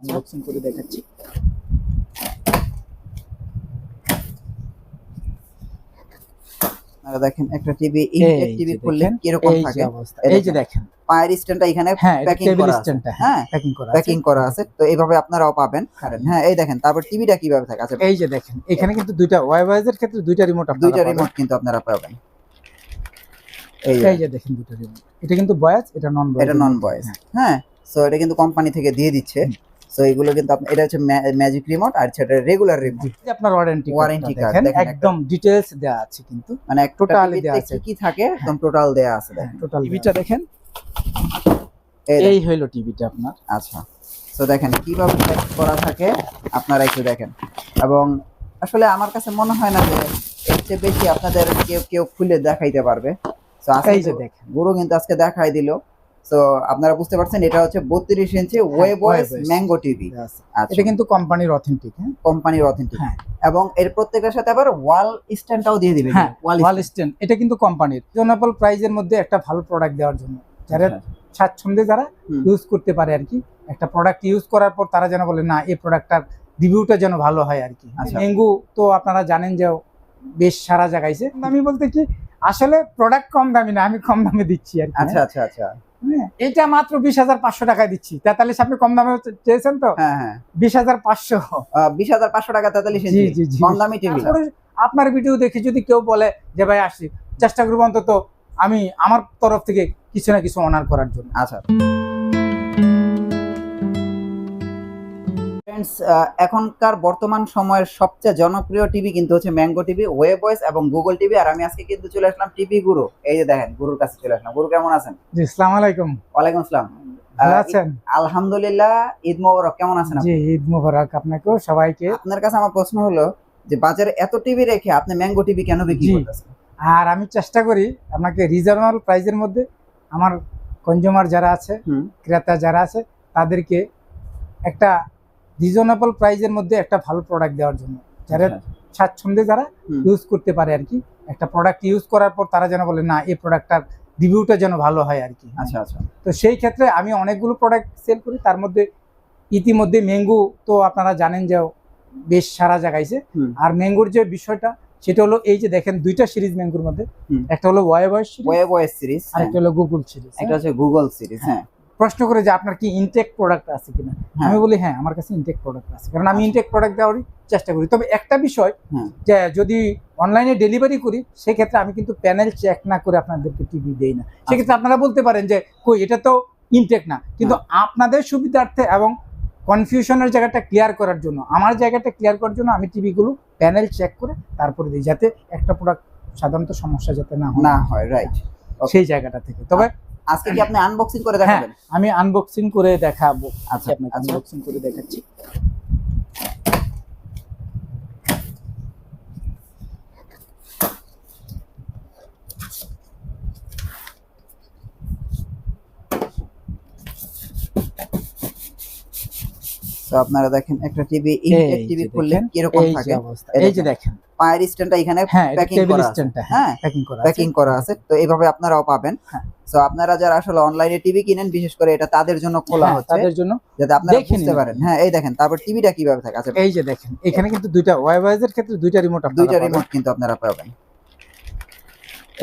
Unboxing করে দেখাচ্ছি। আপনারা দেখেন একটা টিভি ইনটেক টিভি খুললে কীরকম এই যে থাকে। এই যে দেখেন। পায়ের স্ট্যান্ডটা এখানে হ্যাঁ প্যাকিং করা আছে। হ্যাঁ হ্যাঁ প্যাকিং করা আছে। প্যাকিং করা আছে। তো এইভাবে আপনারাও পাবেন। পারেন হ্যাঁ এই দেখেন তারপর টিভিটা কীভাবে থাকে? আচ্ছা এই যে দেখেন এখানে কিন্তু দুইটা ওয়াইওয়াইজের ক্ষেত্রে দুইটা রিমোট আপনারা দুইটা রিমোট কিন্তু আপনারা পাবেন। এই যে, দেখেন দুইটা রিমোট এটা কিন্তু বয়েজ এটা নন বয়েজ এটা নন ভয়েস হ্যাঁ সো এটা কিন্তু কোম্পানি থেকে দিয়ে দিচ্ছে। সো এগুলো কিন্তু আপনি- এটা হচ্ছে ম্যাজিক রিমোট আর সেটা রেগুলার রিমোট আপনার ওয়ারেন্টি Warranty card, দেখেন একদম ডিটেইলস দেওয়া আছে কিন্তু। মানে Totally টিভিতে দেয়া আছে। কি থাকে একদম টোটাল দেয়া আছে দেখেন। টোটাল টিভিটা দেখেন। এই হইল টিভিটা আপনার। আচ্ছা। তো দেখেন কীভাবে সেট করা থাকে আপনারা একটু দেখেন। এবং আসলে আমার কাছে মনে হয় না যে এর চেয়ে বেশি আপনাদের কেউ কেউ খুলে দেখাইতে পারবে। তো আজকে দেখেন। গুরু কিন্তু আজকে দেখাই দিল। তো আপনারা বুঝতে পারছেন এটা হচ্ছে বত্রিশ inch web voice Mango TV আচ্ছা। এটা কিন্তু কোম্পানির অথেন্টিক হ্যাঁ? কোম্পানির অথেন্টিক হ্যাঁ। এবং এর প্রত্যেকটার সাথে আবার ওয়াল স্ট্যান্ডটাও দিয়ে দিবে। হ্যাঁ ওয়াল স্ট্যান্ড এটা কিন্তু কোম্পানির রিজনেবল প্রাইজের মধ্যে একটা ভালো প্রোডাক্ট দেওয়ার জন্য। যারা স্বাচ্ছন্দ্যে যারা ইউজ করতে পারে আর কি একটা প্রোডাক্ট ইউজ করার পর তারা যেন বলে না এই প্রোডাক্টটার রিভিউটা যেন ভালো হয় আর কি। আচ্ছা। ডেঙ্গু তো আপনারা জানেন যে বেশ সারা জায়গাইছে আমি বলতে কি আসলে প্রোডাক্ট কম দামি না আমি কম দামে দিচ্ছি আর কি আচ্ছা আচ্ছা আচ্ছা। হ্যাঁ, এটা মাত্র বিশ হাজার পাঁচশো টাকায় দিচ্ছি। তেতাল্লিশ আপনি কম দামে চেয়েছেন তো? হ্যাঁ হ্যাঁ। বিশ হাজার পাঁচশো। বিশ হাজার পাঁচশো টাকা তেতাল্লিশ কম দামি টিভি। আপনার ভিডিও দেখে যদি কেউ বলে যে ভাই আসি চেষ্টা করব অন্তত আমি আমার তরফ থেকে কিছু না কিছু অনার করার জন্য। আচ্ছা। ফ্রেন্ডস এখনকার বর্তমান সময়ের সবচেয়ে জনপ্রিয় টিভি কিন্তু হচ্ছে ম্যাঙ্গো টিভি ওয়েব ভয়েস এবং গুগল টিভি আর আমি আজকে কিন্তু চলে আসলাম টিভি গুরু এই যে দেখেন গুরুর কাছে চলে আসলাম। গুরু কেমন আছেন? জি সালাম আলাইকুম। ওয়ালাইকুম আসসালাম। আছেন? আলহামদুলিল্লাহ ঈদ মোবারক। কেমন আছেন জি ঈদ মোবারক আপনাকেও সবাইকে। আপনার কাছে আমার প্রশ্ন হলো যে বাজারে এত টিভি রেখে আপনি ম্যাঙ্গো টিভি কেন বিক্রি। করতেছেন? আর আমি চেষ্টা করি আপনাকে রিজনেবল প্রাইজের মধ্যে আমার কনজিউমার যারা আছে ক্রেতা যারা আছে তাদেরকে একটা রিজনেবল প্রাইজের মধ্যে একটা ভালো প্রোডাক্ট দেওয়ার জন্য। যারা আচ্ছা, স্বাচ্ছন্দ্যে যারা ইউজ করতে পারে আর কি একটা প্রোডাক্ট ইউজ করার পর তারা যেন বলে না এই প্রোডাক্টটার রিভিউটা যেন ভালো হয় আর কি। আচ্ছা আচ্ছা। তো সেই ক্ষেত্রে আমি অনেকগুলো প্রোডাক্ট সেল করি। তার মধ্যে ইতিমধ্যে ম্যাঙ্গো তো আপনারা জানেন যে বেশ সারা জায়গাইছে হুম। আর ম্যাঙ্গোর যে বিষয়টা সেটা হলো এই যে দেখেন দুইটা সিরিজ ম্যাঙ্গোর মধ্যে। একটা হলো ওয়াই বয়স সিরিজ সিরিজ আর একটা হলো গুগল সিরিজ এটা হচ্ছে গুগল সিরিজ হ্যাঁ। প্রশ্ন করে যে আপনার কি ইনটেক প্রোডাক্ট আছে কিনা? হ্যাঁ। আমি বলি হ্যাঁ আমার কাছে ইনটেক প্রোডাক্ট আছে। কারণ আমি ইনটেক প্রোডাক্ট দেওয়ারই চেষ্টা করি। তবে একটা বিষয় যে যদি অনলাইনে ডেলিভারি করি সেক্ষেত্রে আমি কিন্তু প্যানেল চেক না করে আপনাদেরকে টিভি দেই না। সেক্ষেত্রে আপনারা বলতে পারেন যে কই এটা তো ইনটেক না। কিন্তু আপনাদের সুবিধার্থে এবং কনফিউশনের জায়গাটা ক্লিয়ার করার জন্য আমার জায়গাটা ক্লিয়ার করার জন্য আমি টিভিগুলো প্যানেল চেক করে তারপরে দিই যাতে একটা প্রোডাক্ট সাধারণত সমস্যা যাতে না হয়। না হয় রাইট সেই জায়গাটা থেকে। তবে আজকে কি আপনি আনবক্সিং করে হ্যাঁ দেখাবেন? আমি আনবক্সিং করে দেখাবো। আচ্ছা আপনাকে আচ্ছা। আনবক্সিং করে দেখাচ্ছি। আপনারা দেখেন একটা টিভি ইনটেক টিভি যে খুললে দেখেন, কীরকম থাকে? এই যে দেখেন। পায়ের স্ট্যান্ডটা এখানে হ্যাঁ টেবিল করা আছে। হ্যাঁ হ্যাঁ প্যাকিং করা আছে। প্যাকিং করা আছে। তো এইভাবে আপনারাও পাবেন হ্যাঁ। তো আপনারা যারা আসলে অনলাইনে টিভি কিনেন বিশেষ করে এটা তাদের জন্য খোলা হ্যাঁ, হচ্ছে তাদের জন্য যাতে আপনারা বুঝতে পারেন। হ্যাঁ এই দেখেন তারপর টিভিটা কীভাবে থাকে? আচ্ছা এই যে দেখেন এখানে কিন্তু দুইটা ওয়াইওয়াইজের ক্ষেত্রে দুইটা রিমোট আপনারা দুইটা রিমোট কিন্তু আপনারা পাবেন।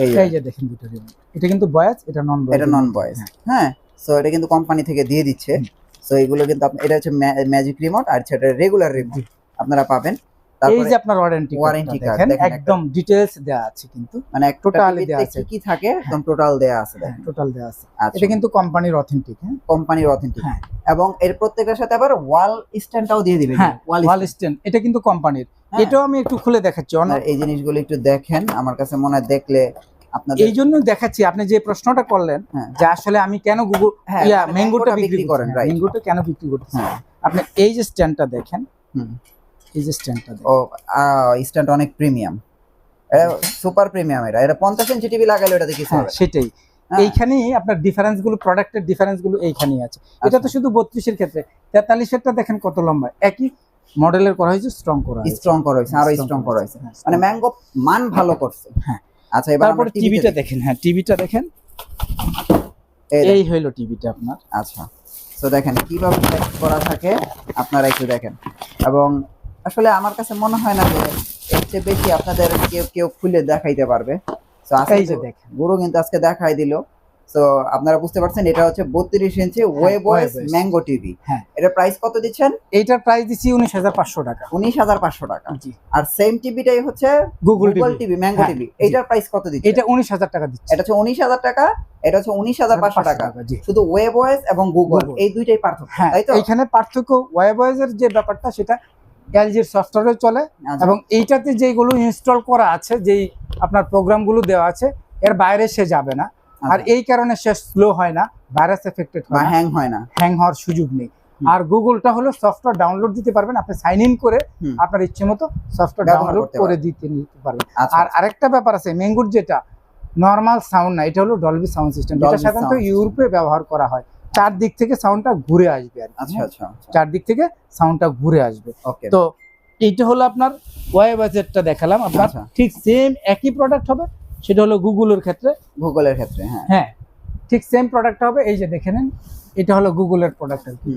এই যে, দেখেন দুইটা রিমোট এটা কিন্তু বয়েজ এটা নন বয়েজ এটা নন ভয়েস হ্যাঁ সো এটা কিন্তু কোম্পানি থেকে দিয়ে দিচ্ছে। সো এগুলো কিন্তু এটা হচ্ছে ম্যাজিক রিমোট আর সেটা রেগুলার রিমোট আপনারা পাবেন। এই যে আপনার ওয়ারেন্টি Warranty card, দেখেন একদম ডিটেইলস দেওয়া আছে কিন্তু। মানে totally টিভিতে দেয়া আছে। কি থাকে একদম টোটাল দেয়া আছে দেখেন। টোটাল দেওয়া আছে। আচ্ছা। এটা কিন্তু কোম্পানির অথেন্টিক হ্যাঁ। কোম্পানির অথেন্টিক হ্যাঁ। এবং এর প্রত্যেকটার সাথে আবার ওয়াল স্ট্যান্ডটাও দিয়ে দিবেন। হ্যাঁ ওয়াল স্ট্যান্ড এটা কিন্তু কোম্পানির এটাও আমি একটু খুলে দেখাচ্ছি। অন- এই জিনিসগুলো একটু দেখেন। আমার কাছে মনে হয় দেখলে আপনাদের এই জন্য দেখাচ্ছি আপনি যে প্রশ্নটা করলেন হ্যাঁ। যে আসলে আমি কেন গুগল হ্যাঁ, ইয়া মানে ম্যাঙ্গোটা ম্যাঙ্গোটা বিক্রি করেন ম্যাঙ্গোটা কেন বিক্রি করতেছেন? হ্যাঁ। আপনি এই যে স্ট্যান্ডটা দেখেন হুম। এই যে স্ট্যান্ডটা ও স্ট্যান্ড অনেক প্রিমিয়াম এটা সুপার প্রিমিয়াম এটা। এটা পঞ্চাশ ইঞ্চি টিভি লাগালে কিছু হ্যাঁ হবে সেটাই। এইখানেই আপনার ডিফারেন্সগুলো প্রোডাক্টের ডিফারেন্সগুলো এইখানেই আছে। এটা তো আচ্ছা। শুধু বত্রিশের ক্ষেত্রে। তেতাল্লিশেরটা দেখেন কত লম্বা। একই মডেলের করা হয়েছে স্ট্রং করা স্ট্রং করা হয়েছে আরও স্ট্রং করা হয়েছে। হ্যাঁ, মানে। ম্যাঙ্গো মান ভালো করছে। হ্যাঁ। আচ্ছা এবার তারপরে টিভিটা দেখেন হ্যাঁ টিভিটা দেখেন। এই হইল টিভিটা আপনার। আচ্ছা তো দেখেন কীভাবে সেট করা থাকে আপনারা একটু দেখেন। এবং আসলে আমার কাছে মনে হয় না যে এর চেয়ে বেশি আপনাদের কেউ কেউ খুলে দেখাইতে পারবে। তো আজকে দেখেন। গুরু কিন্তু আজকে দেখাই দিল। তো আপনারা বুঝতে পারছেন এটা হচ্ছে বত্রিশ inch web voice Mango TV হ্যাঁ। এটা প্রাইস কত দিচ্ছেন? এইটার প্রাইস দিচ্ছি উনিশ হাজার পাঁচশো টাকা। উনিশ হাজার পাঁচশো টাকা। জি। আর সেম টিভিটাই হচ্ছে গুগল গুগল টিভি ম্যাঙ্গো হ্যাঁ, টিভি। এটার প্রাইস কত দিচ্ছে এটা উনিশ হাজার টাকা দিচ্ছি। এটা হচ্ছে উনিশ হাজার টাকা এটা হচ্ছে উনিশ হাজার পাঁচশো টাকা। জি। শুধু ওয়েব ওয়েস এবং গুগল এই দুইটাই পার্থক্য হ্যাঁ তাই তো? এখানে পার্থক্য ওয়েবয়েজের যে ব্যাপারটা সেটা এলজির সফটওয়্যারে চলে আচ্ছা, এবং এইটাতে যেগুলো ইনস্টল করা আছে যেই আপনার প্রোগ্রামগুলো দেওয়া আছে এর বাইরে সে যাবে না। আর আচ্ছা। এই কারণে সে স্লো হয় না ভাইরাস এফেক্টেড হয় হ্যাং হয় না। হ্যাং হওয়ার সুযোগ নেই। আর গুগলটা হলো সফটওয়্যার ডাউনলোড দিতে পারবেন আপনি সাইন ইন করে আপনার ইচ্ছে মতো সফটওয়্যার ডাউনলোড করে দিতে নিতে পারবেন। আচ্ছা আর আরেকটা ব্যাপার আছে মেঙ্গুর যেটা নর্মাল সাউন্ড না এটা হলো ডলবি সাউন্ড সিস্টেম যেটা সাধারণত ইউরোপে ব্যবহার করা হয়। চারদিক থেকে সাউন্ডটা ঘুরে আসবে আর আচ্ছা হ্যাঁ? আচ্ছা আচ্ছা। চারদিক থেকে সাউন্ডটা ঘুরে আসবে। ওকে তো এইটা হলো আপনার ওয়াই বাজেটটা দেখালাম আপনার আচ্ছা। ঠিক সেম একই প্রোডাক্ট হবে সেটা হলো গুগলের ক্ষেত্রে। গুগলের ক্ষেত্রে হ্যাঁ। হ্যাঁ ঠিক সেম প্রোডাক্ট হবে এই যে দেখে নেন এটা হলো গুগলের প্রোডাক্ট আর কি।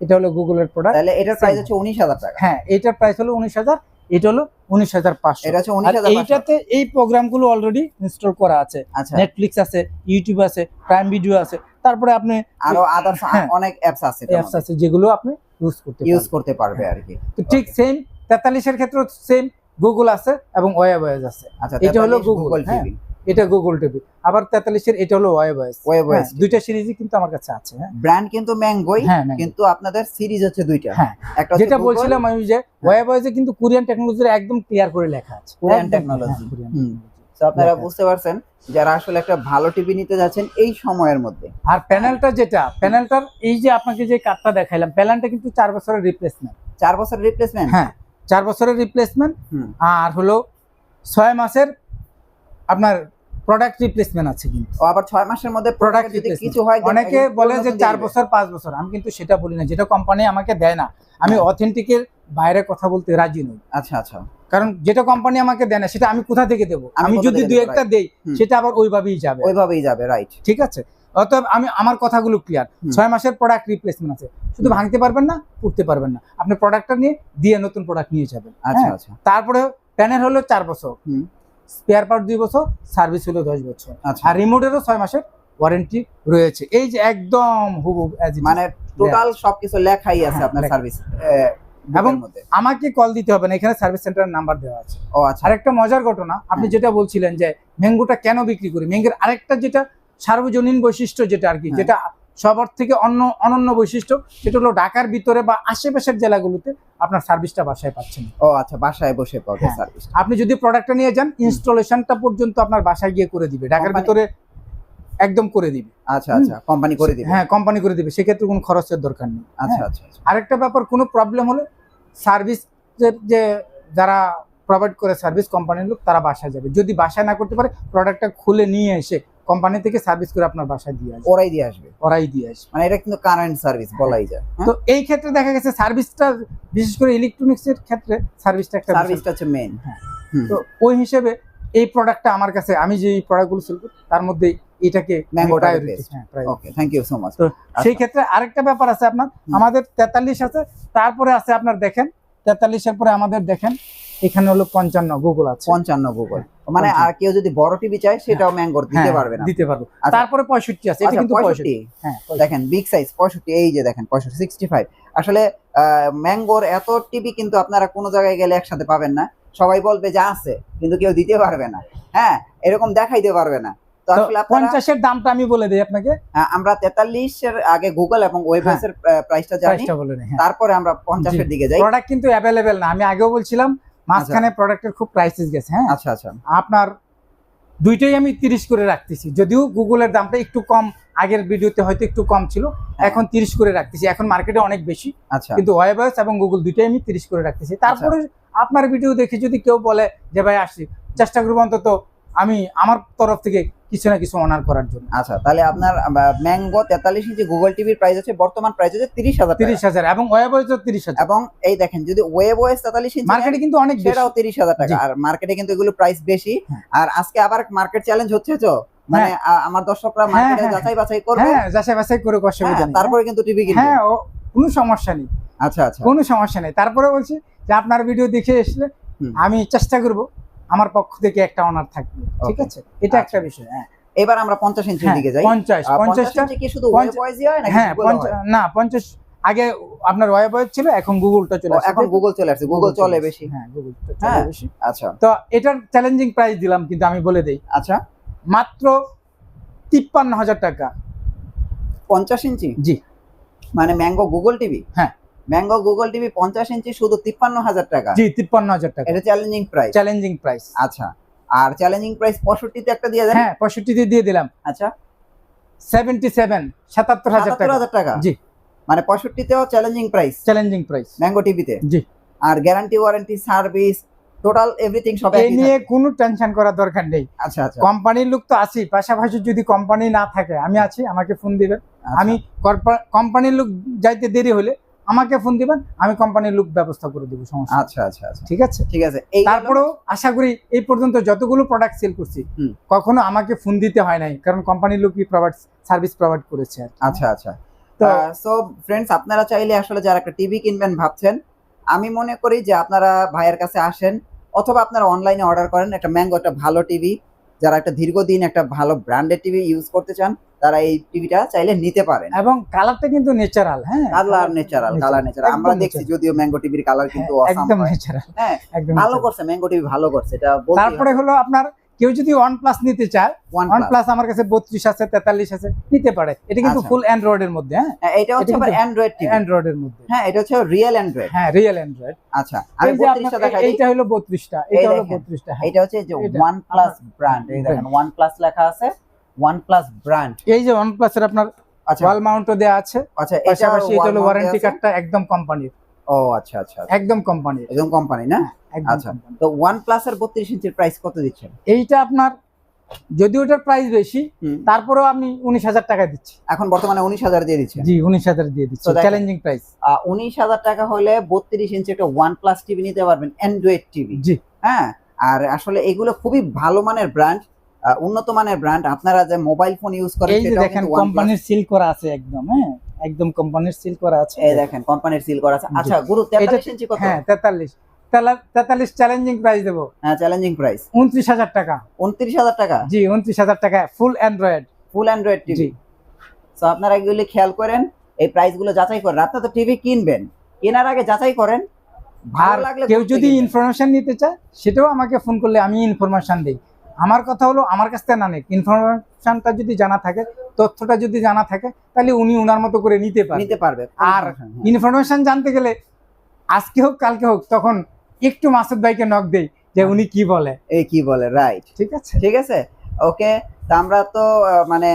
এটা হলো গুগলের প্রোডাক্ট তাহলে এটার প্রাইস হচ্ছে উনিশ হাজার টাকা। হ্যাঁ এটার প্রাইস হলো উনিশ হাজার এটা হলো উনিশ হাজার পাঁচশো। এটা হচ্ছে উনিশ হাজার এইটাতে এই প্রোগ্রামগুলো অলরেডি ইনস্টল করা আছে। আচ্ছা। নেটফ্লিক্স আছে ইউটিউব আছে প্রাইম ভিডিও আছে তারপরে আপনি আরও আদার্স হ্যাঁ। অনেক অ্যাপস আছে অ্যাপস আছে যেগুলো আপনি ইউজ করতে ইউজ করতে পারবে আর কি। তো ঠিক সেম তেতাল্লিশের ক্ষেত্রে সেম গুগল আছে এবং ওয়েবয়েজ আছে। আচ্ছা এটা হলো গুগল হ্যাঁ। এটা গুগল টিভি আবার তেতাল্লিশের এটা হলো ওয়েবয়েজ ওয়েবয়েস দুইটা সিরিজই কিন্তু আমার কাছে আছে হ্যাঁ? ব্র্যান্ড কিন্তু ম্যাঙ্গোই হ্যাঁ কিন্তু আপনাদের সিরিজ হচ্ছে দুইটা। হ্যাঁ একটা যেটা বলছিলাম আমি যে ওয়েবয়েজে কিন্তু কোরিয়ান টেকনোলজির একদম ক্লিয়ার করে লেখা আছে। কোরিয়ান। হ্যাঁ, হুম। তো আপনারা বুঝতে পারছেন যারা আসলে একটা ভালো টিভি নিতে যাচ্ছেন এই সময়ের মধ্যে। আর প্যানেলটা যেটা প্যানেলটার এই যে আপনাকে যে কার্ডটা দেখাইলাম প্যানেলটা কিন্তু চার বছরের রিপ্লেসমেন্ট চার বছর রিপ্লেসমেন্ট হ্যাঁ। চার বছরের রিপ্লেসমেন্ট আর হলো ছয় মাসের আপনার প্রোডাক্ট রিপ্লেসমেন্ট আছে কিন্তু। আবার ছয় মাসের মধ্যে প্রোডাক্ট কিছু হয় অনেকে বলে যে চার বছর পাঁচ বছর। আমি কিন্তু সেটা বলি না যেটা কোম্পানি আমাকে দেয় না। আমি হ্যাঁ। অথেন্টিকের বাইরে কথা বলতে রাজি নই। আচ্ছা আচ্ছা। কারণ যেটা কোম্পানি আমাকে দেয় না সেটা আমি কোথা থেকে দেবো? আমি আমি যদি দু একটা দেই সেটা আবার ওইভাবেই যাবে। ওইভাবেই যাবে রাইট ঠিক আছে? অতএব আমি আমার কথাগুলো ক্লিয়ার ছয় মাসের প্রোডাক্ট রিপ্লেসমেন্ট আছে। শুধু ভাঙতে পারবেন না পুড়তে পারবেন না। আপনি প্রোডাক্টটা নিয়ে দিয়ে নতুন প্রোডাক্ট নিয়ে যাবেন। আচ্ছা হ্যাঁ? আচ্ছা। তারপরে প্যানেল হলো চার বছর। স্পেয়ার পার্ট দুই বছর সার্ভিস হলো দশ বছর। আচ্ছা। আর রিমোটেরও ছয় মাসের ওয়ারেন্টি রয়েছে। এই যে একদম হুবু মানে টোটাল সবকিছু লেখাই আছে হ্যাঁ, আপনার। সার্ভিস এবং এবং আমাকে কল দিতে হবে না এখানে সার্ভিস সেন্টারের নাম্বার দেওয়া আছে। ও আচ্ছা। আরেকটা মজার ঘটনা আপনি হ্যাঁ। যেটা বলছিলেন যে ম্যাঙ্গোটা কেন বিক্রি করি? ম্যাঙ্গোর আরেকটা যেটা সার্বজনীন বৈশিষ্ট্য যেটা আর কি হ্যাঁ। যেটা সবার থেকে অন্য অনন্য বৈশিষ্ট্য সেটা হলো ঢাকার ভিতরে বা আশেপাশের জেলাগুলোতে আপনার সার্ভিসটা বাসায় পাচ্ছেন। ও আচ্ছা বাসায় বসে পাবে হ্যাঁ। সার্ভিস আপনি যদি প্রোডাক্টটা নিয়ে যান ইনস্টলেশনটা পর্যন্ত আপনার বাসায় গিয়ে করে দিবে। ঢাকার ভিতরে একদম করে দিবে। আচ্ছা আচ্ছা কোম্পানি করে দিবে। হ্যাঁ কোম্পানি করে দিবে। সেক্ষেত্রে কোনো খরচের দরকার নেই। আচ্ছা হ্যাঁ। আচ্ছা আচ্ছা। আরেকটা ব্যাপার কোনো প্রবলেম হলে সার্ভিস যে যারা প্রোভাইড করে সার্ভিস কোম্পানির লোক তারা বাসায় যাবে। যদি বাসায় না করতে পারে প্রোডাক্টটা খুলে নিয়ে এসে কোম্পানি থেকে সার্ভিস করে আপনার বাসায় দিয়ে আসবে। ওরাই দিয়ে আসবে। ওরাই দিয়ে আসবে। মানে এটা কিন্তু কারেন্ট সার্ভিস বলাই যায় তো এই ক্ষেত্রে দেখা গেছে সার্ভিসটা বিশেষ করে ইলেকট্রনিক্স এর ক্ষেত্রে সার্ভিসটা একটা সার্ভিসটা হচ্ছে মেইন হ্যাঁ। তো ওই হিসেবে এই প্রোডাক্টটা আমার কাছে আমি যে প্রোডাক্টগুলো সেল করি তার মধ্যে এটাকে। হ্যাঁ। Okay thank you so much তো সেই ক্ষেত্রে আরেকটা ব্যাপার আছে আপনার। আমাদের তেতাল্লিশ আছে তারপরে আছে আপনার দেখেন তেতাল্লিশের পরে আমাদের দেখেন এখানে হলো পঞ্চান্ন গুগল আছে। পঞ্চান্ন গুগল মানে আর কেউ যদি বড় টিভি চায় সেটাও ম্যাঙ্গোর দিতে হ্যাঁ, পারবে না। দিতে পারব। আচ্ছা। তারপরে পঁয়ষট্টি আছে এটা আচ্ছা, কিন্তু 65 পঁয়ষট্টি? হ্যাঁ দেখেন বিগ সাইজ পঁয়ষট্টি এই যে দেখেন পঁয়ষট্টি সিক্সটি ফাইভ আসলে ম্যাঙ্গোর এত টিভি কিন্তু আপনারা কোনো জায়গায় গেলে একসাথে পাবেন না। সবাই বলবে যে আছে কিন্তু কেউ দিতে পারবে না। হ্যাঁ এরকম দেখাইতে পারবে না। পঞ্চাশের দামটা আমি বলে দিই আপনাকে। আহ, আমরা আগে গুগল এবং ওয়েবএস এর প্রাইসটা জানি। বলে নিই হ্যাঁ। তারপরে আমরা পঞ্চাশের দিকে যাই। প্রোডাক্ট কিন্তু অ্যাভেলেবেল না। আমি আগেও বলছিলাম মাঝখানে প্রোডাক্টের খুব প্রাইসেস গেছে হ্যাঁ। আচ্ছা আচ্ছা। আপনার দুইটাই আমি তিরিশ করে রাখতেছি। যদিও গুগলের দামটা একটু কম আগের ভিডিওতে হয়তো একটু কম ছিল। এখন তিরিশ করে রাখতেছি। এখন মার্কেটে অনেক বেশি। আচ্ছা। কিন্তু ওয়েবস এবং গুগল দুইটাই আমি তিরিশ করে রাখতেছি। তারপরে আপনার ভিডিও দেখে যদি কেউ বলে যে ভাই আসি চেষ্টা করব অন্তত আমি আমার তরফ থেকে কিছু না কিছু অনার করার জন্য। আচ্ছা তাহলে আপনার ম্যাঙ্গো তেতাল্লিশ ইঞ্চি গুগল টিভির প্রাইস আছে বর্তমান প্রাইস আছে তিরিশ হাজার তিরিশ হাজার এবং ওয়েবস তিরিশ হাজার। এবং এই দেখেন যদি ওয়েব ওয়েস তেতাল্লিশ ইঞ্চি মার্কেটে কিন্তু অনেক সেটাও তিরিশ হাজার টাকা। আর মার্কেটে কিন্তু এগুলো প্রাইস বেশি। হ্যাঁ। আর আজকে আবার মার্কেট চ্যালেঞ্জ হচ্ছে তো? মানে আমার দর্শকরা মার্কেটে হ্যাঁ, যাচাই বাছাই করবে? হ্যাঁ যাচাই বাছাই করে কষ্ট হ্যাঁ, তারপরে কিন্তু টিভি কিনবে। হ্যাঁ কোনো সমস্যা নেই। আচ্ছা আচ্ছা। কোনো সমস্যা নেই। তারপরে বলছি যে আপনার ভিডিও দেখে আসলে আমি চেষ্টা করব। আমার পক্ষ থেকে একটা অনার থাকবে ঠিক আছে? এটা একটা আচ্ছা। বিষয় হ্যাঁ। এবার আমরা পঞ্চাশ ইঞ্চির হ্যাঁ, দিকে যাই। পঞ্চাশ আহ, পঞ্চাশ পঞ্চাশটা ইঞ্চি কি শুধু ওয়েব ওয়াইজই হয় নাকি হ্যাঁ হয়? না পঞ্চাশ আগে আপনার ওয়েব ছিল এখন গুগলটা চলে আসছে। এখন গুগল চলে আসছে। গুগল চলে বেশি। হ্যাঁ গুগল হ্যাঁ। চলে বেশি। আচ্ছা। তো এটার চ্যালেঞ্জিং প্রাইস দিলাম কিন্তু আমি বলে দেই। আচ্ছা। মাত্র তিপ্পান্ন হাজার টাকা। পঞ্চাশ ইঞ্চি জি। মানে ম্যাঙ্গো গুগল টিভি হ্যাঁ। ম্যাঙ্গো গুগল টিভি পঞ্চাশ ইঞ্চি শুধু তিপ্পান্ন হাজার টাকা। জি তিপ্পান্ন হাজার টাকা। এটা চ্যালেঞ্জিং প্রাইস চ্যালেঞ্জিং প্রাইস আচ্ছা আর চ্যালেঞ্জিং প্রাইস পঁয়ষট্টিতে একটা দিয়ে দেন? হ্যাঁ পঁয়ষট্টিতে দিয়ে দিলাম। আচ্ছা। সেভেন্টি সেভেন সাতাত্তর হাজার টাকা। হাজার টাকা? জি। মানে পঁয়ষট্টিতেও challenging price challenging price Mango টিভিতে জি। আর guarantee warranty service total everything সব এই নিয়ে কোনো টেনশন করার দরকার নেই। আচ্ছা আচ্ছা। কোম্পানির লোক তো আছি পাশাপাশি যদি কোম্পানি না থাকে আমি আছি আমাকে ফোন দিবেন। আচ্ছা। আমি কোম্পানির লোক যাইতে দেরি হলে আমাকে ফোন দিবেন আমি কোম্পানির লুক ব্যবস্থা করে দেবো সমস্যা আচ্ছা আচ্ছা আচ্ছা। ঠিক আছে? ঠিক আছে তারপরেও আশা করি এই পর্যন্ত যতগুলো প্রোডাক্ট সেল করছি কখনো আমাকে ফোন দিতে হয় নাই কারণ কোম্পানির লুকই প্রোভাইড সার্ভিস প্রোভাইড করেছে আচ্ছা আচ্ছা। তো সো ফ্রেন্ডস আপনারা চাইলে আসলে যারা একটা টিভি কিনবেন ভাবছেন আমি মনে করি যে আপনারা ভাইয়ের কাছে আসেন অথবা আপনারা অনলাইনে অর্ডার করেন একটা ম্যাঙ্গো একটা ভালো টিভি যারা একটা দীর্ঘদিন একটা ভালো ব্র্যান্ডেড টিভি ইউজ করতে চান তারা এই টিভিটা চাইলে নিতে পারেন। এবং কালারটা কিন্তু ন্যাচারাল হ্যাঁ? কালার ন্যাচারাল কালার ন্যাচারাল আমরা দেখছি। যদিও ম্যাঙ্গো টিভির কালার কিন্তু অসাম একদম ন্যাচারাল হ্যাঁ। একদম ভালো করছে ম্যাঙ্গো টিভি ভালো করছে এটা তারপরে হলো আপনার কেউ যদি ওয়ান প্লাস নিতে চায় ওয়ান প্লাস আমার কাছে বত্রিশ আছে তেতাল্লিশ আছে নিতে পারে। এটা কিন্তু আচ্ছা। ফুল অ্যান্ড্রয়েড এর মধ্যে হ্যাঁ? এটা হচ্ছে আবার অ্যান্ড্রয়েড অ্যান্ড্রয়েড এর মধ্যে। হ্যাঁ এটা হচ্ছে রিয়েল অ্যান্ড্রয়েড হ্যাঁ রিয়েল অ্যান্ড্রয়েড আচ্ছা আমি বত্রিশটা দেখাই হলো বত্রিশটা এটা হলো বত্রিশটা হ্যাঁ। এটা হচ্ছে যে। ওয়ান প্লাস ব্র্যান্ড এই দেখেন। ওয়ান প্লাস লেখা আছে ওয়ান প্লাস ব্র্যান্ড এই যে ওয়ান প্লাস এর আপনার আচ্ছা। ওয়াল মাউন্টও দেওয়া আছে আচ্ছা এটা পাশাপাশি এটা হলো ওয়ারেন্টি? কার্ডটা একদম কোম্পানির ও আচ্ছা আচ্ছা আচ্ছা। একদম কোম্পানির একদম কোম্পানি না? আচ্ছা। তো ওয়ান প্লাস এর বত্রিশ ইঞ্চির প্রাইস কত দিচ্ছেন? এইটা আপনার যদি ওটার প্রাইস বেশি তারপরেও আমি উনিশ হাজার টাকা দিচ্ছি। এখন বর্তমানে উনিশ হাজার দিয়ে দিচ্ছেন? জি উনিশ হাজার দিয়ে দিচ্ছি। চ্যালেঞ্জিং প্রাইস উনিশ হাজার টাকা হলে বত্রিশ ইঞ্চি একটা ওয়ান প্লাস টিভি নিতে পারবেন অ্যান্ড্রয়েড টিভি জি। হ্যাঁ? আর আসলে এগুলো খুবই ভালো মানের ব্র্যান্ড উন্নত মানের ব্র্যান্ড আপনারা যে মোবাইল ফোন ইউজ করেন দেখেন কোম্পানির সিল করা আছে একদম হ্যাঁ? একদম কোম্পানির সিল করা আছে। এই দেখেন কোম্পানির সিল করা আছে। আচ্ছা গুরু তেতাল্লিশ ইঞ্চি কত? হ্যাঁ তেতাল্লিশ। তেতাল্লিশ চ্যালেঞ্জিং প্রাইস দেবো। হ্যাঁ চ্যালেঞ্জিং প্রাইস উনত্রিশ হাজার টাকা। উনত্রিশ হাজার টাকা? জি উনত্রিশ হাজার টাকা। Full Android full Android TV তো আপনারা এগুলি খেয়াল করেন এই প্রাইসগুলো যাচাই করেন। আপনারা তো টিভি কিনবেন। কেনার আগে যাচাই করেন। ভালো লাগলে কেউ যদি ইনফরমেশন নিতে চায় সেটাও আমাকে ফোন করলে আমি ইনফরমেশন দিই। আমার কথা হলো আমার কাছ থেকে না নেই ইনফরমেশনটা যদি জানা থাকে তথ্যটা যদি জানা থাকে তাহলে উনি উনার মতো করে নিতে নিতে পারবে। আর হ্যাঁ। ইনফরমেশন জানতে গেলে আজকে হোক কালকে হোক তখন একটু মাসুদ ভাইকে নক দেই যে হ্যাঁ। উনি কি বলে। এই কি বলে রাইট ঠিক আছে? ঠিক আছে? ওকে তা আমরা তো মানে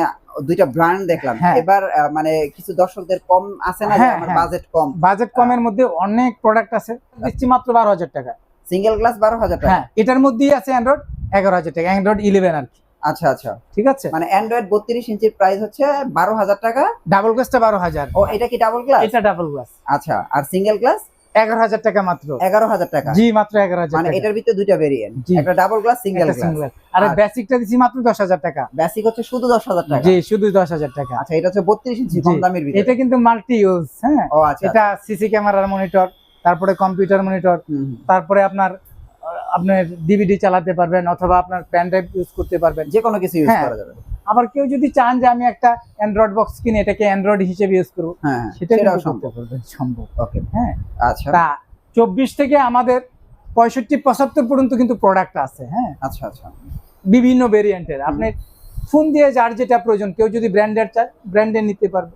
দুইটা ব্র্যান্ড দেখলাম। হ্যাঁ। এবার মানে কিছু দর্শকদের কম আছে না হ্যাঁ, আমার হ্যাঁ। বাজেট কম? বাজেট কমের মধ্যে অনেক প্রোডাক্ট আছে। দিচ্ছি মাত্র বারো হাজার টাকা। সিঙ্গেল গ্লাস বারো হাজার টাকা। হ্যাঁ এটার মধ্যেই আছে অ্যান্ড্রয়েড এগারো হাজার টাকা অ্যান্ড্রয়েড ইলেভেন আর কি। আচ্ছা আচ্ছা। ঠিক আছে? মানে অ্যান্ড্রয়েড বত্রিশ ইঞ্চির প্রাইস হচ্ছে বারো হাজার টাকা। ডাবল গ্লাসটা বারো হাজার। ও এটা কি ডাবল গ্লাস এটা ডাবল গ্লাস আচ্ছা আর সিঙ্গেল গ্লাস এগারো হাজার টাকা মাত্র। এগারো হাজার টাকা। জি মাত্র এগারো হাজার মানে এটার ভিতরে দুইটা ভেরিয়েন্ট একটা ডাবল গ্লাস সিঙ্গেল গ্লাস আর বেসিকটা দিচ্ছি মাত্র দশ হাজার টাকা। বেসিক হচ্ছে শুধু দশ হাজার টাকা। জি শুধু দশ হাজার টাকা। আচ্ছা এটা হচ্ছে বত্রিশ ইঞ্চি কম দামের ভিতরে। এটা কিন্তু মাল্টি ইউজ হ্যাঁ। ও আচ্ছা এটা সিসি ক্যামেরার মনিটর তারপরে কম্পিউটার মনিটর। তারপরে আপনার আপনার ডিভিডি চালাতে পারবেন অথবা আপনার প্যান ড্রাইভ ইউজ করতে পারবেন। যে কোনো কিছু ইউজ হ্যাঁ। করা যাবে। আবার কেউ যদি চান যে আমি একটা অ্যান্ড্রয়েড বক্স কিনে এটাকে অ্যান্ড্রয়েড হিসেবে ইউজ করব হ্যাঁ হ্যাঁ, সেটা সেটাও সম্ভব। সম্ভব ওকে হ্যাঁ। আচ্ছা। তা চব্বিশ থেকে আমাদের পঁয়ষট্টি পঁচাত্তর পর্যন্ত কিন্তু প্রোডাক্ট আছে হ্যাঁ। আচ্ছা আচ্ছা। বিভিন্ন ভেরিয়েন্টের আপনি ফোন দিয়ে যার যেটা প্রয়োজন কেউ যদি ব্র্যান্ডের চায় ব্র্যান্ডের নিতে পারবে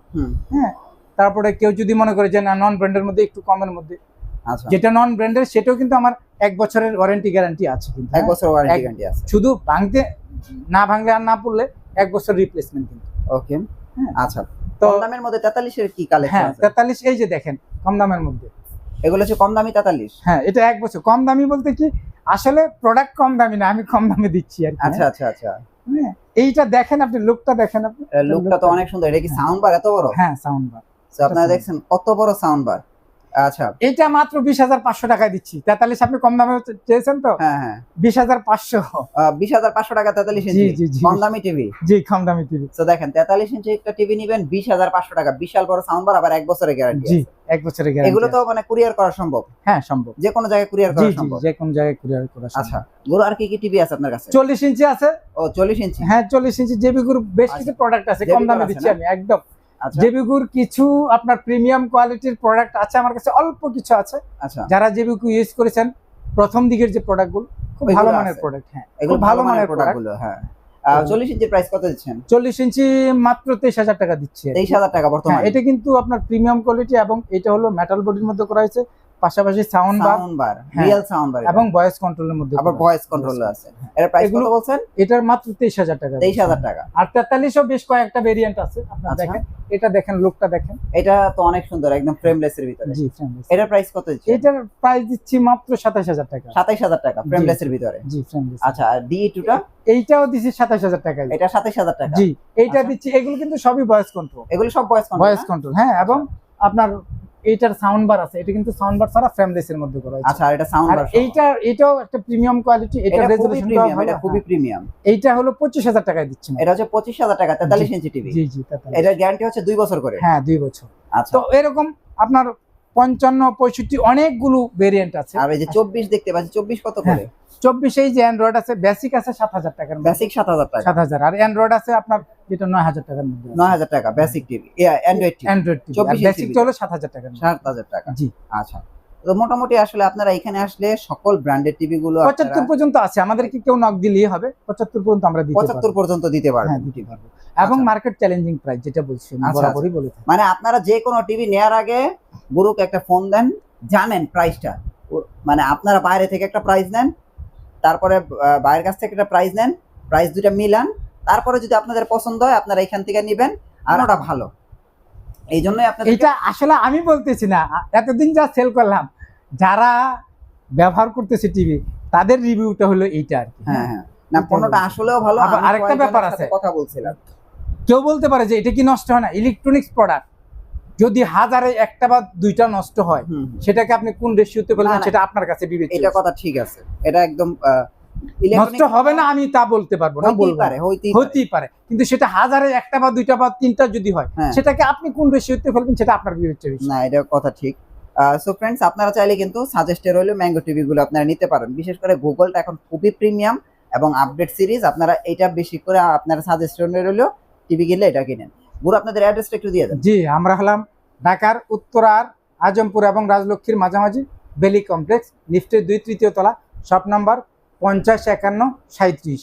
হ্যাঁ। তারপরে কেউ যদি মনে করে যে না নন ব্র্যান্ডের মধ্যে একটু কমের মধ্যে যেটা নন ব্র্যান্ডের সেটাও কিন্তু আমার এক বছরের ওয়ারেন্টি গ্যারান্টি আছে কিন্তু এক হ্যাঁ। বছর ওয়ারেন্টি গ্যারান্টি আছে। শুধু ভাঙতে না ভাঙলে আর না পড়লে এক বছর রিপ্লেসমেন্ট কিন্তু। ওকে হ্যাঁ। আচ্ছা। তো কম দামের মধ্যে তেতাল্লিশের কি কালেকশন হ্যাঁ আছে? তেতাল্লিশ এই যে দেখেন কম দামের মধ্যে। এগুলো হচ্ছে কম দামি তেতাল্লিশ? হ্যাঁ এটা এক বছর। কম দামি বলতে কি আসলে প্রোডাক্ট কম দামি না আমি কম দামে দিচ্ছি আর আচ্ছা আচ্ছা আচ্ছা। হ্যাঁ। এইটা দেখেন আপনি লুকটা দেখেন আপনি। লুকটা তো অনেক সুন্দর এটা কি সাউন্ড বার এত বড়? হ্যাঁ সাউন্ড বার So, আপনারা দেখছেন কত বড় সাউন্ড বার আচ্ছা। এইটা মাত্র বিশ হাজার পাঁচশো টাকায় দিচ্ছি। তেতাল্লিশ আপনি কম দামে চেয়েছেন তো? হ্যাঁ হ্যাঁ। বিশ হাজার পাঁচশো। বিশ হাজার পাঁচশো টাকা তেতাল্লিশ ইঞ্চি। কম দামি টিভি? জি কম দামি টিভি। তো দেখেন তেতাল্লিশ ইঞ্চি একটা টিভি নিবেন বিশ হাজার পাঁচশো টাকা। বিশাল বড় সাউন্ড বার আবার এক বছরের গ্যারান্টি জি এক বছরের এগুলো তো মানে কুরিয়ার করা সম্ভব? হ্যাঁ সম্ভব। যে কোনো জায়গায় কুরিয়ার করা সম্ভব। যে কোন জায়গায় কুরিয়ার করা সম্ভব। আচ্ছা গুরু আর কি কি টিভি আছে আপনার কাছে? চল্লিশ ইঞ্চি আছে। ও চল্লিশ ইঞ্চি। হ্যাঁ চল্লিশ ইঞ্চি। জেবি গ্রুপ বেশ আচ্ছা। কিছু প্রোডাক্ট আছে কম দামে দিচ্ছি আমি একদম। আচ্ছা। জেবিগুর কিছু আপনার প্রিমিয়াম কোয়ালিটির প্রোডাক্ট আছে আমার কাছে অল্প কিছু আছে। আচ্ছা। যারা জেবিকু ইউজ করেছেন প্রথম দিকের যে প্রোডাক্টগুলো খুব ভালো মানের প্রোডাক্ট হ্যাঁ এগুলো ভালো মানের প্রোডাক্টগুলো প্রোডাক্টগুলো হ্যাঁ। চল্লিশ ইঞ্চি প্রাইস কত দিচ্ছেন? চল্লিশ ইঞ্চি মাত্র তেইশ হাজার টাকা দিচ্ছে। তেইশ হাজার টাকা হ্যাঁ বর্তমানে এটা কিন্তু আপনার প্রিমিয়াম কোয়ালিটি এবং এটা হলো মেটাল বডির মধ্যে করা হয়েছে। পাশাপাশি sound bar sound bar. Real sound bar এবং ভয়েস কন্ট্রোলের মধ্যে আবার। ভয়েস কন্ট্রোল আছে। এর প্রাইস কত বলছেন? এটার মাত্র তেইশ হাজার টাকা তেইশ হাজার টাকা। আর তেতাল্লিশও বেশ কয়েকটা ভেরিয়েন্ট আছে আপনার আচ্ছা। দেখেন। এটা দেখেন লুকটা দেখেন। এটা তো অনেক সুন্দর একদম ফ্রেমলেস এর ভিতরে। জি frameless। এটার প্রাইস কত দিচ্ছেন? এটার প্রাইস দিচ্ছি মাত্র সাতাশ হাজার টাকা। সাতাইশ হাজার টাকা ফ্রেমলেস এর ভিতরে। জি frameless। আচ্ছা আর ডি টুটা এইটাও দিচ্ছি সাতাশ হাজার টাকা। এটা সাতাইশ হাজার টাকা। জি এইটা আচ্ছা। দিচ্ছি এগুলো কিন্তু সবই ভয়েস কন্ট্রোল এগুলো সব ভয়েস ভয়েস কন্ট্রোল হ্যাঁ এবং আপনার এইটার সাউন্ড বার আছে এটা কিন্তু সাউন্ড বার ছাড়া ফ্রেমলেস এর মধ্যে করা হয়েছে। আচ্ছা এটা সাউন্ড বার এইটা এটাও একটা প্রিমিয়াম কোয়ালিটি এটা খুবই প্রিমিয়াম এটা খুবই প্রিমিয়াম এইটা হলো পঁচিশ হাজার টাকায় দিচ্ছি এটা হচ্ছে পঁচিশ হাজার টাকা তেতাল্লিশ ইঞ্চি টিভি জি জি এটা গ্যারান্টি হচ্ছে 2 বছর করে। হ্যাঁ 2 বছর। আচ্ছা। তো এরকম আপনার পঞ্চান্ন পঁয়ষট্টি অনেকগুলো ভেরিয়েন্ট আছে। আর এই যে চব্বিশ দেখতে পাচ্ছি চব্বিশ কত হ্যাঁ, করে? চব্বিশ এই যে অ্যান্ড্রয়েড আছে বেসিক আছে সাত হাজার টাকার বেসিক সাত হাজার টাকা। সাত হাজার। আর অ্যান্ড্রয়েড আছে আপনার যেটা নয় হাজার টাকার মধ্যে নয় হাজার টাকা basic TV Android TV Android 24 inch বেসিকটা হলো সাত হাজার টাকা সাত হাজার টাকা। জি। আচ্ছা। তো মোটামুটি আসলে আপনারা এখানে আসলে সকল ব্র্যান্ডের টিভি গুলো পঁচাত্তর পর্যন্ত আছে। আমাদেরকে কেউ নক দিলেই হবে? পঁচাত্তর পর্যন্ত আমরা দিতে পঁচাত্তর পর্যন্ত দিতে হ্যাঁ দিতে পারব। এবং আচ্ছা। মার্কেট চ্যালেঞ্জিং প্রাইস যেটা বলছি আচ্ছা, বরাবরই বলে থাকি। মানে আপনারা যে কোনো টিভি নেওয়ার আগে গুরুকে একটা ফোন দেন জানেন প্রাইসটা মানে আপনারা বাইরে থেকে একটা প্রাইস নেন তারপরে বাইরের কাছ থেকে একটা প্রাইস নেন প্রাইস দুটা মিলান তারপরে যদি আপনাদের পছন্দ হয় আপনারা এখান থেকে নেবেন আর ওটা ভালো। এই জন্যই এটা আসলে আমি বলতেছি না এতদিন যা সেল করলাম যারা ব্যবহার করতেছে টিভি তাদের রিভিউটা হলো এইটা আর কি হ্যাঁ হ্যাঁ? না এটা পণ্যটা আসলেও ভালো। আরেকটা ব্যাপার আছে। কথা বলছিলাম। কেউ বলতে পারে যে এটা কি নষ্ট হয় না? ইলেকট্রনিক্স প্রোডাক্ট যদি হাজারে একটা বা দুইটা নষ্ট হয়। সেটাকে আপনি কোন রেশিওতে বলবেন না, না। সেটা আপনার কাছে বিবেচ্য এটা কথা ঠিক আছে। এটা একদম নষ্ট হবে না আমি তা বলতে পারব না বলব পারে হইতেই পারে। হতেই পারে। কিন্তু সেটা হাজারে একটা বা দুইটা বা তিনটা যদি হয় হ্যাঁ। সেটাকে আপনি কোন রেশিওতে ফেলবেন সেটা আপনার বিবেচ্য বিষয় না এটা কথা ঠিক। সো ফ্রেন্ডস আপনারা চাইলে কিন্তু সাজেস্টেড হইল ম্যাঙ্গো টিভি গুলো আপনারা নিতে পারেন। বিশেষ করে গুগলটা এখন খুবই প্রিমিয়াম এবং আপডেট সিরিজ আপনারা এটা বেশি করে আপনারা সাজেস্টেড হইল টিভি কিনলে এটা কিনেন। গুরু আপনাদের অ্যাড্রেসটা একটু দিয়ে দেন। জি আমরা হলাম ঢাকার উত্তরার আজমপুর এবং রাজলক্ষ্মীর মাঝামাঝি বেলি কমপ্লেক্স লিফটের দুই তৃতীয় তলা শপ নাম্বার পঞ্চাশ একান্ন সাঁত্রিশ